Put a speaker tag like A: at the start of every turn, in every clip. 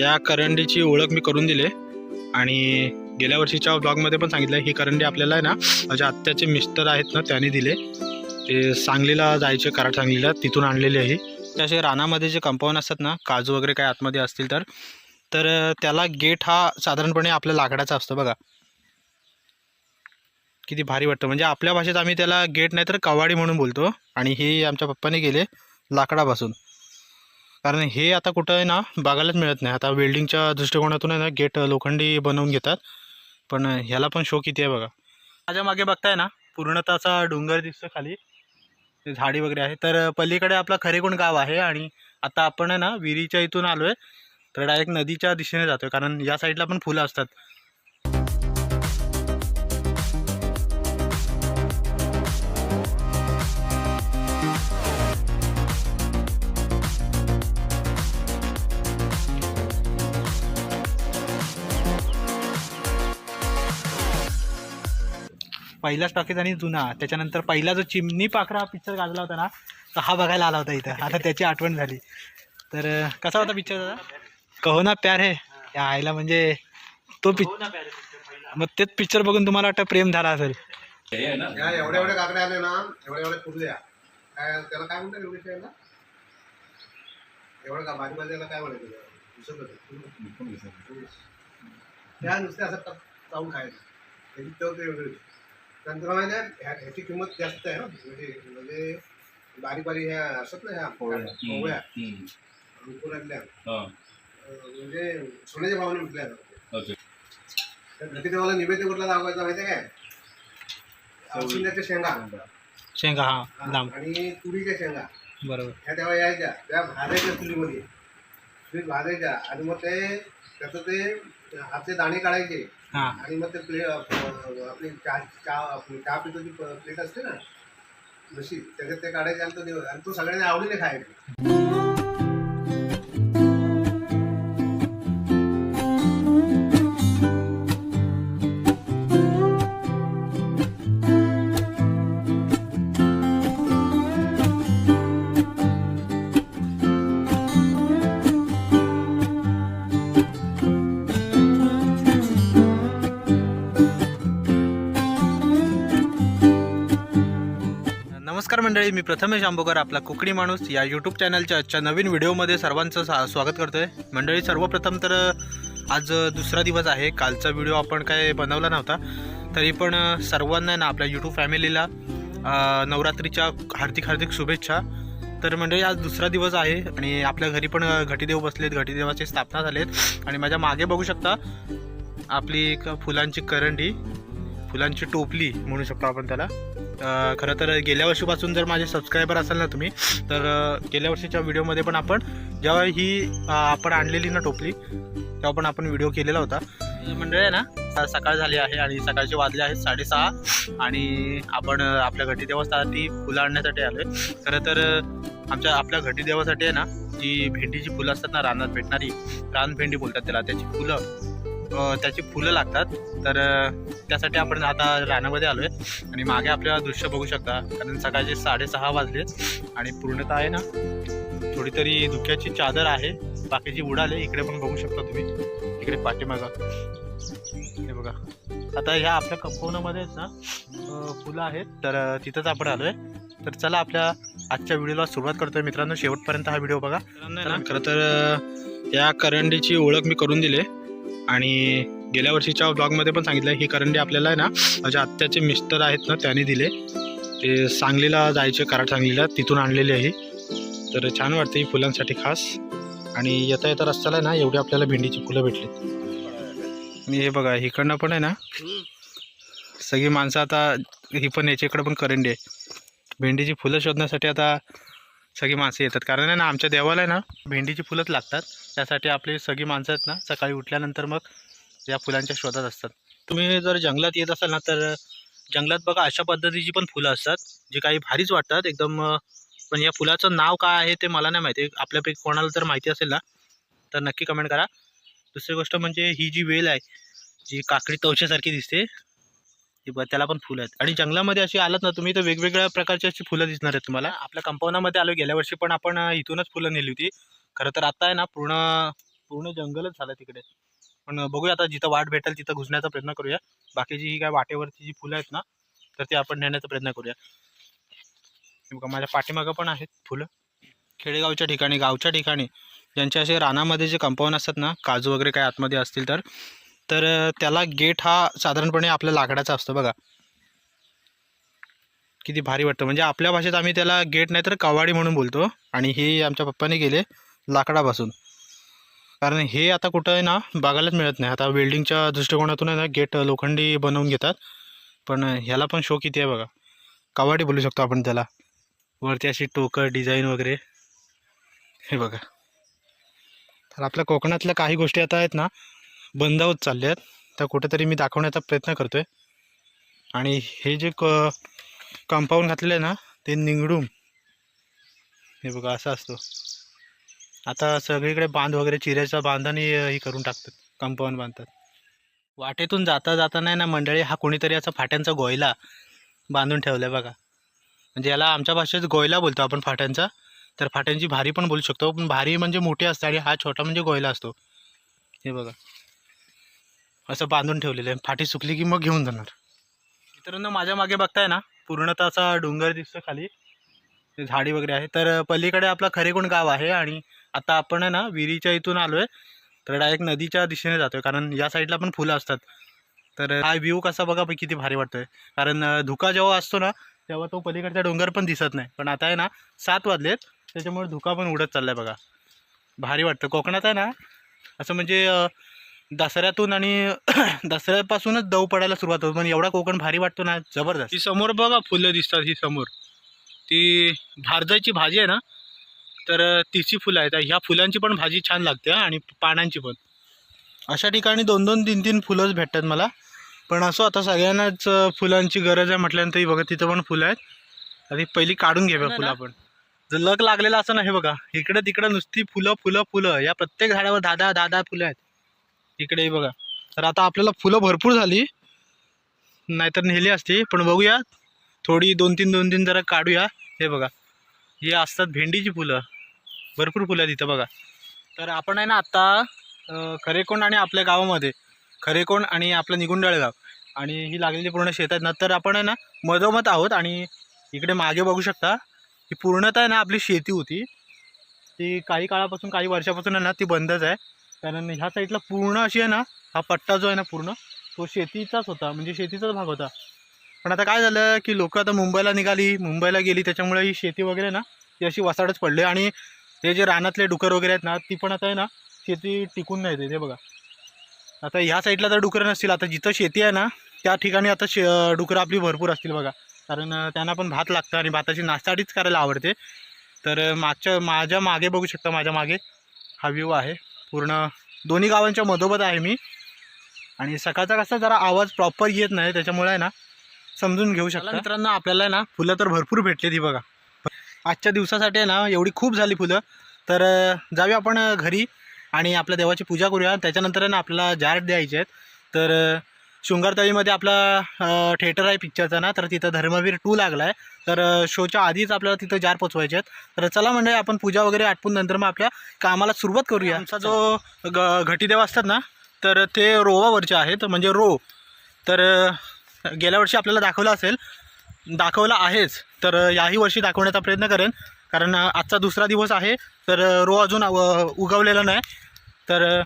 A: या करंडीची ओळख मी करून दिले. आणि गेल्या वर्षीच्या ब्लॉगमध्ये पण सांगितलं ही करंडी आपल्याला आहे ना माझ्या आत्याचे मिस्टर आहेत ना त्याने दिले. ते सांगलीला जायचे कराड सांगलीला तिथून आणलेली आहे ते असे रानामध्ये जे कंपाऊंड असतात ना काजू वगैरे काय आतमध्ये असतील तर तर त्याला गेट हा साधारणपणे आपल्या लाकडाचा असतो बघा. किती भारी वाटतं. म्हणजे आपल्या भाषेत आम्ही त्याला गेट नाही तर कवाडी म्हणून बोलतो. आणि हे आमच्या पप्पाने गेले लाकडापासून. कारण हे आता कुठं आहे ना बघायलाच मिळत नाही. आता वेल्डिंगच्या दृष्टिकोनातून आहे ना गेट लोखंडी बनवून घेतात. पण ह्याला पण शो किती आहे बघा. माझ्या मागे बघताय ना पूर्णतः असा डोंगर दिसतो खाली. ते झाडी वगैरे आहे. तर पलीकडे आपला खरेकोण गाव आहे आणि आता आपण आहे ना विहिरीच्या इथून आलो आहे तर डायरेक्ट नदीच्या दिशेने जातो आहे कारण या साईडला पण फुलं असतात. पहिलाच टॉकीज आणि जुना. त्याच्यानंतर पहिला जो चिमणी पाखरा पिक्चर गाजला होता ना तर हा बघायला आला होता इथं. आता त्याची आठवण झाली. तर कसा होता पिक्चर दादा? कहो ना प्यार है. या आईला म्हणजे तो पिक मग तेच पिक्चर बघून तुम्हाला वाटतं प्रेम झाला असेल.
B: एवढ्या एवढ्या काकड्या आले ना एवढ्या एवढ्या कुठल्या? काय त्याला काय म्हणतात एवढी एवढं का भाजीपाल्याला काय म्हणायचं. त्या नुसत्या असं चावून खायचं. त्याची चव ते ह्या- ह्याची किंमत जास्त आहे ना म्हणजे म्हणजे बारीक बारीक ह्या असतात ना ह्या पोवळ्या अंकुरातल्या म्हणजे सोन्याच्या भावाने विकल्या जातात. गणपतीवाला निवेद्य कुठला दाखवायचा माहिती आहे काय? औषधाच्या शेंगा.
A: शेंगा. हा. लांब.
B: आणि तुरीच्या शेंगा.
A: बरोबर.
B: ह्या तेव्हा यायच्या. त्या भाजायच्या चुलीमध्ये चुलीत भाजायच्या आणि मग ते त्याचं ते हातचे दाणे काढायचे.
A: हां.
B: आणि मग ते प्ले आपली चहा चहा आपली चहा पितो ती प्लेट असते ना जशी त्याच्यात ते काढायचे आणि तो आणि तो सगळ्यांना आवडीने खायचं.
A: मंडळी मी प्रथमेश आंबोकर आपला कोकणी माणूस या यूट्यूब चॅनलच्या आजच्या नवीन व्हिडिओमध्ये सर्वांचं सा स्वागत करतोय. मंडळी सर्वप्रथम तर आज दुसरा दिवस आहे. कालचा व्हिडिओ आपण काय बनवला नव्हता. तरी पण सर्वांना ना आपल्या यूट्यूब फॅमिलीला नवरात्रीच्या हार्दिक हार्दिक शुभेच्छा. तर मंडळी आज दुसरा दिवस आहे आणि आपल्या घरी पण घटीदेव बसलेत. घटीदेवाची स्थापना झालेत. आणि माझ्या मागे बघू शकता आपली एक फुलांची करंडी फुलांची टोपली म्हणू शकतो आपण त्याला. खरं तर गेल्या वर्षीपासून जर माझे सबस्क्रायबर असाल ना तुम्ही तर गेल्या वर्षीच्या व्हिडिओमध्ये पण आपण जेव्हा ही आपण आणलेली ना टोपली तेव्हा पण आपण व्हिडिओ केलेला होता. मंडळी आहे ना सकाळ झाली आहे आणि सकाळचे वाजले आहेत साडेसहा आणि आपण आपल्या घटी देवासाठी फुलं आणण्यासाठी आलो आहे खरं तर आमच्या आपल्या घटी देवासाठी आहे ना जी भेंडीची फुलं असतात ना रानात भेटणारी रानभेंडी बोलतात त्याला त्याची फुलं. त्याची फुलं लागतात. तर त्यासाठी आपण आता रानामध्ये आलो आहे आणि मागे आपल्याला दृश्य बघू शकता. कारण सकाळचे साडेसहा वाजले. आणि पूर्णतः आहे ना थोडी तरी धुक्याची चादर आहे. बाकीची उडाले. इकडे पण बघू शकता तुम्ही. इकडे पाठीमागा. हे बघा. आता ह्या आपल्या कंपाऊंडमध्येच ना फुलं आहेत. तर तिथंच आपण आलो आहे तर चला आपल्या आजच्या व्हिडिओला सुरुवात करतोय. मित्रांनो शेवटपर्यंत हा व्हिडिओ बघा. खरं तर या करंडीची ओळख मी करून दिली. आणि गेल्या वर्षीच्या ब्लॉगमध्ये पण सांगितलं ही करंडी आपल्याला आहे ना माझ्या आत्याचे मिस्टर आहेत ना त्याने दिले. ते सांगलीला जायचे कराड सांगलीला तिथून आणलेली आहे तर छान वाटते ही फुलांसाठी खास. आणि येता येता रस्त्याला आहे ना एवढी आपल्याला भेंडीची फुलं भेटली. आणि हे बघा इकडनं पण आहे ना सगळी माणसं आता ही पण याच्याकडे पण करंडी आहे. भेंडीची फुलं शोधण्यासाठी आता सगळी माणसं येतात. कारण आहे ना आमच्या देवाला आहे ना भेंडीची फुलंच लागतात. त्यासाठी आपली सगळी माणसं आहेत ना सकाळी उठल्यानंतर मग या फुलांच्या शोधात असतात. तुम्ही जर जंगलात येत असाल ना तर जंगलात बघा अशा पद्धतीची पण फुलं असतात जी काही भारीच वाटतात. एकदम पण या फुलाचं नाव काय आहे ते मला नाही माहिती. आपल्यापैकी कोणाला जर माहिती असेल ना तर नक्की कमेंट करा. दुसरी गोष्ट म्हणजे ही जी वेल आहे जी काकडी तवच्यासारखी दिसते ती ब त्याला पण फुलं आहेत. आणि जंगलामध्ये अशी आलात ना तुम्ही तर वेगवेगळ्या प्रकारची अशी फुलं दिसणार आहेत तुम्हाला. आपल्या कंपाऊंडामध्ये आलो गेल्या वर्षी पण आपण इथूनच फुलं नेली होती. खरं तर आता आहे ना पूर्ण पूर्ण जंगलच झालं तिकडे. पण बघूया आता जिथं वाट भेटेल तिथं घुसण्याचा प्रयत्न करूया. बाकीची ही काय वाटेवरची जी फुलं आहेत ना तर ती आपण नेण्याचा प्रयत्न करूया. बघा माझ्या पाठीमागं पण आहेत फुलं. खेडेगावच्या ठिकाणी गावच्या ठिकाणी ज्यांच्या असे रानामध्ये जे कंपाऊंड असतात ना काजू वगैरे काय आतमध्ये असतील तर तर त्याला गेट हा साधारणपणे आपल्या लाकडाचा असतो बघा. किती भारी वाटतं. म्हणजे आपल्या भाषेत आम्ही त्याला गेट नाही तर कवाडी म्हणून बोलतो. आणि हे आमच्या पप्पाने गेले लाकडापासून. कारण हे आता कुठं आहे ना बघायलाच मिळत नाही. आता वेल्डिंगच्या दृष्टिकोनातून आहे ना गेट लोखंडी बनवून घेतात. पण ह्याला पण शो किती आहे बघा. कवाडी बोलू शकतो आपण त्याला. वरती अशी टोकं डिझाईन वगैरे. हे बघा. तर आपल्या कोकणातल्या काही गोष्टी आता आहेत ना बंद होत चालल्या आहेत तर कुठेतरी मी दाखवण्याचा प्रयत्न करतो आहे आणि हे जे क कंपाऊंड घातलेलं आहे ना ते निंगडूम. हे बघा असं असतो. आता सगळीकडे बांध वगैरे चिऱ्याचा बांधाने हे करून टाकतात. कंपाऊंड बांधतात. वाटेतून जाता जाता नाही ना मंडळी हा कोणीतरी असा फाट्यांचा गोयला बांधून ठेवला आहे बघा. म्हणजे याला आमच्या भाषेत गोयला बोलतो आपण फाट्यांचा. तर फाट्यांची भारी पण बोलू शकतो पण भारी म्हणजे मोठी असते आणि हा छोटा म्हणजे गोयला असतो. हे बघा. असं बांधून ठेवलेलं आहे. फाटी सुकली की मग घेऊन जाणार. मित्रांनो माझ्या मागे बघताय ना पूर्णतः असा डोंगर दिसतो खाली. झाडी वगैरे आहे. तर पलीकडे आपला खरेकोण गाव आहे आणि आता आपण आहे ना विहिरीच्या इथून आलो आहे तर डायरेक्ट नदीच्या दिशेने जातोय कारण या साईडला पण फुलं असतात. तर हा व्ह्यू कसा बघा किती भारी वाटतोय. कारण धुका जेव्हा असतो ना तेव्हा तो पलीकडचा डोंगर पण दिसत नाही. पण आता आहे ना सात वाजलेत त्याच्यामुळे धुका पण उडत चाललाय बघा. भारी वाटतं. कोकणात आहे ना असं म्हणजे दसऱ्यातून आणि दसऱ्यापासूनच दव पडायला सुरुवात होतो पण एवढा कोकण भारी वाटतो ना जबरदस्त. ही समोर बघा फुलं दिसतात ही समोर. ती भारदाची भाजी आहे ना तर तिची फुलं आहेत. ह्या फुलांची पण भाजी छान लागते आणि पानांची पण. अशा ठिकाणी दोन दोन तीन तीन फुलंच भेटतात मला. पण असं आता सगळ्यांनाच फुलांची गरज आहे म्हटल्यानंतर ही बघा तिथं पण फुलं आहेत. आणि पहिली काढून घ्याव्या फुलं आपण. जर लग लागलेलं असं ना हे बघा. इकडे तिकडे नुसती फुलं फुलं फुलं. या प्रत्येक झाडावर दहा दहा दहा दहा फुलं आहेत. इकडे हे बघा. तर आता आपल्याला फुलं भरपूर झाली. नाहीतर नेली असती. पण बघूया. थोडी दोन तीन दोन तीन जरा काढूया. हे बघा. हे असतात भेंडीची फुलं. भरपूर फुलं आहेत इथं बघा. तर आपण आहे ना आत्ता खरेकोंड आणि आपल्या गावामध्ये खरेकोंड आणि आपलं निगुंडाळ गाव आणि ही लागलेली पूर्ण शेत आहेत ना तर आपण आहे ना मधोमध आहोत आणि इकडे मागे बघू शकता ही पूर्णतः आहे ना आपली शेती होती. ती काही काळापासून काही वर्षापासून आहे ना ती बंदच आहे. कारण ह्या साईडला पूर्ण अशी आहे ना हा पट्टा जो आहे ना पूर्ण तो शेतीचाच होता म्हणजे शेतीचाच भाग होता. पण आता काय झालं की लोक आता मुंबईला निघाली मुंबईला गेली त्याच्यामुळे ही शेती वगैरे ना ती अशी वसाडच पडली आणि हे जे रानातले डुकर वगैरे आहेत ना ती पण आता आहे ना शेती टिकून नाही ते बघा. आता ह्या साईडला तर डुकरं नसतील आता जिथं शेती आहे ना त्या ठिकाणी आता शे डुकरं आपली भरपूर असतील बघा. कारण त्यांना पण भात लागतं आणि भाताची नाश्ताडीच करायला आवडते. तर मागच्या माझ्या मागे बघू शकता माझ्या मागे हा व्ह्यू आहे. पूर्ण दोन्ही गावांच्या मधोमध आहे मी. आणि सकाळचा कसा जरा आवाज प्रॉपर येत नाही त्याच्यामुळे आहे ना समजून घेऊ शकता. मित्रांनो आपल्याला ना फुलं तर भरपूर भेटली ती बघा. आजच्या दिवसासाठी आहे ना एवढी खूप झाली फुलं. तर जाऊया आपण घरी आणि आपल्या देवाची पूजा करूया. त्याच्यानंतर ना आपल्याला जार द्यायचे आहेत. तर शृंगारतळीमध्ये आपला थिएटर आहे पिक्चरचा ना तर तिथं धर्मवीर टू लागला आहे तर शोच्या आधीच आपल्याला तिथं जार पोचवायचे आहेत. तर चला म्हणजे आपण पूजा वगैरे आटपून नंतर मग आपल्या कामाला सुरुवात करूया. आमचा जो ग घटीदेव असतात ना तर ते रोवावरचे आहेत म्हणजे रो. तर गेल्या वर्षी आपल्याला दाखवलं असेल दाखवलं आहेच तर याही वर्षी दाखवण्याचा प्रयत्न करेन. कारण आजचा दुसरा दिवस आहे तर रो अजून उगवलेला नाही. तर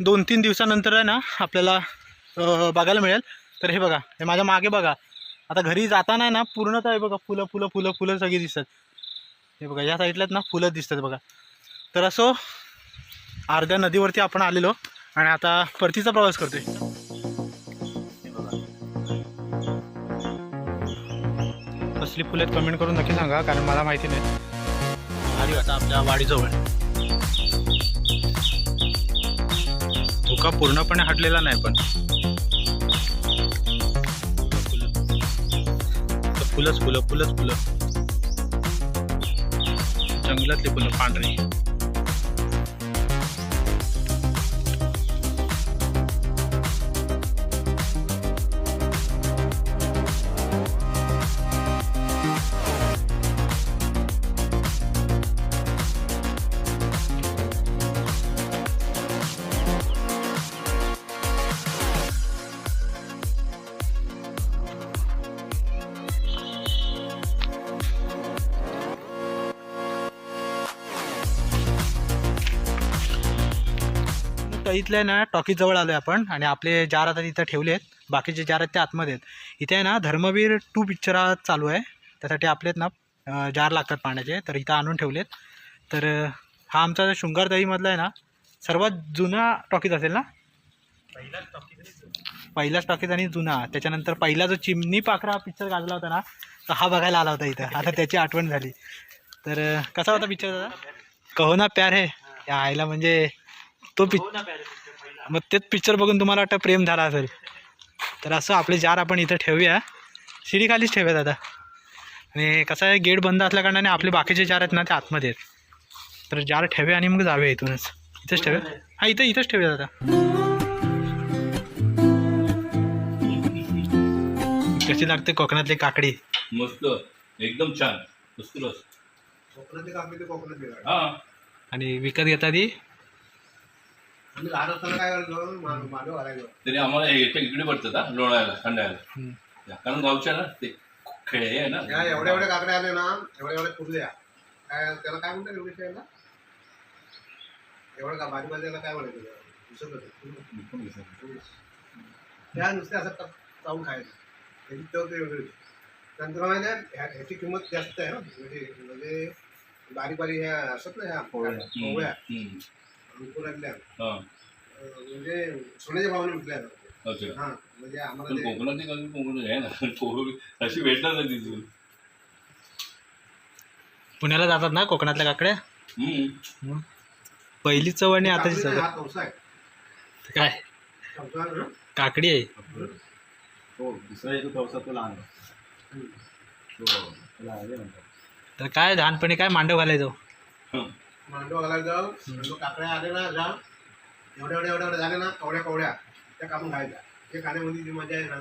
A: दोन तीन दिवसानंतर आहे ना आपल्याला बघायला मिळेल. तर हे बघा हे माझ्या मागे बघा. आता घरी जाताना आहे ना पूर्णतः हे बघा फुलं फुलं फुलं फुलं सगळी दिसतात. हे बघा या साईडलाच ना फुलं दिसतात बघा. तर असो अर्ध्या नदीवरती आपण आलेलो आणि आता परतीचा प्रवास करतोय. कसली फुलं आहेत कमेंट करून नक्की सांगा कारण मला माहिती नाही. आली आता आपल्या वाडीजवळ. धोका पूर्णपणे हटलेला नाही पण. फुलं. फुलंच फुलं फुलंच फुलं. जंगलातली फुलं पांढरी. इथल्या ना टॉकीजवळ आलो आहे आपण आणि आपले जार आता तिथं ठेवले आहेत. बाकीचे जार आहेत ते आतमध्ये आहेत. इथे आहे ना धर्मवीर टू पिक्चर चालू आहे. त्यासाठी आपलेत ना जार लागतात पाण्याचे. तर इथं आणून ठेवलेत. तर हा आमचा शृंगार दहीमधला आहे ना सर्वात जुना टॉकीज असेल ना? पहिलाच टॉकीज आणि जुना. त्याच्यानंतर पहिला जो चिमणी पाखरा पिक्चर गाजला होता ना तर हा बघायला आला होता इथं. आता त्याची आठवण झाली. तर कसा होता पिक्चर दादा? कहो ना प्यार हे. या आईला म्हणजे तो पिक मग तेच पिक्चर बघून तुम्हाला वाटतं प्रेम झाला असेल. तर असं आपले जार आपण इथं ठेवूया. शिडी खालीच ठेवूया दादा. आणि कसं आहे गेट बंद असल्या कारणाने आपले बाकीचे जार आहेत ना ते आतमध्ये आहेत. तर जार ठेवूया आणि मग जाऊया इथूनच. इथंच ठेवूया. हा इथं इथंच ठेवूया दादा. कशी लागते कोकणातली काकडी?
C: मस्त. एकदम छान.
B: कोकणातली
C: हा.
A: आणि विकत घेता ती?
B: लहान असताना काय करायचो? मा- मांडव घालायचो
C: तरी आम्हाला हे इथे इकडे पडतात हा लोणायला खंडायला. कारण गावच्या ना ते खेळ हे आहे ना.
B: या एवढ्या एवढ्या काकड्या आल्या ना एवढ्या एवढ्या कुर्ल्या काय त्याला काय म्हणतात एवढी शाळेला एवढं का बारीला काय म्हणायचं. त्या नुसत्या असं चावून खायचं. त्याची चव ते वेगळी होती. नंतर माहिती आहे ह्या- ह्याची किंमत जास्त आहे ना. म्हणजे म्हणजे बारीक बारीक ह्या असतात ना ह्या
C: हम्म, हम्म. हा.
B: म्हणजे सोन्याच्या भावाने विकल्या जातात
C: अच्छा.
B: हा म्हणजे आम्हाला
C: पण
B: ते
C: कोकणात एक अजून कोकणात? आहे ना. कोकण अशी भेटणार नाही तिथून.
A: पुण्याला जातात ना कोकणातल्या काकड्या?
C: हम्म.
A: पहिली चव आणि आताची चव. काय? काकडी आहे.
D: हो दुसरा एक पावसात तो लहान
B: हम्म.
D: तो त्याला हे
A: तर काय लहानपणी काय मांडव घालायचो?
C: हं.
B: मांडव घालायला जाऊ मग काकड्या आले ना जा एवढ्या एवढ्या एवढ्या एवढ्या झाल्या ना कवड्या कवड्या त्या कापून खायच्या ते खाण्यामध्ये जी मजा आहे ना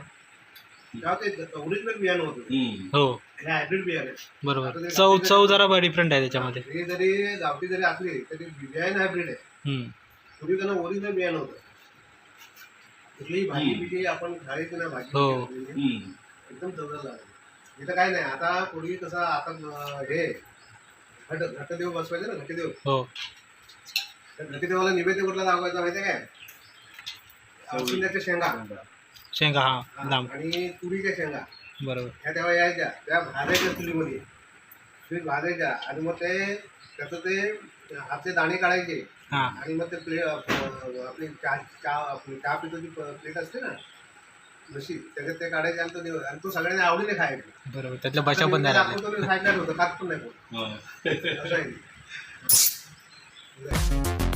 B: तेव्हा ते ओरिजिनल बियाणं होतं.
A: हो
B: हे हायब्रिड बियाणे
A: बरोबर चव चव जरा डिफरंट आहे त्याच्यामध्ये
B: हे जरी गावठी जरी असली तरी बियाणं हायब्रिड आहे
A: हम्म.
B: पूर्वी त्यांना ओरिजिनल बियाणं होतं कुठलीही भाजी
C: हम्म.
B: बिजी आपण खायची ना भाजी
A: हो.
C: हम्म.
B: एकदम इथं काय नाही आता पूर्वी कसं आता अं, हे घट घटदेव बसवायचे ना घटदेव.
A: हो.
B: घटदेवाला निवेद्य कुठला दाखवायचा माहिती आहे काय औषधाच्या शेंगा.
A: शेंगा. हा लांब
B: आणि तुरीच्या शेंगा.
A: बरोबर.
B: ह्या तेव्हा यायच्या. त्या भाजायच्या चुलीमध्ये चुलीत भाजायच्या. आणि मग ते त्याचं ते हातचे दाणे काढायचे.
A: हा.
B: आणि मग ते प्ले आपली चहा चहा आपली चहा पितो प्लेट असते ना जशी त्याच्यात ते काढायचे आणि तो देव आणि तो सगळ्यांनी आवडीने खायचे
A: बरोबर त्यातल्या बचा पण नाही राहिल्या.
B: दाखवतो होतं खात पण नाही कोण.
C: हा.
B: असं आहे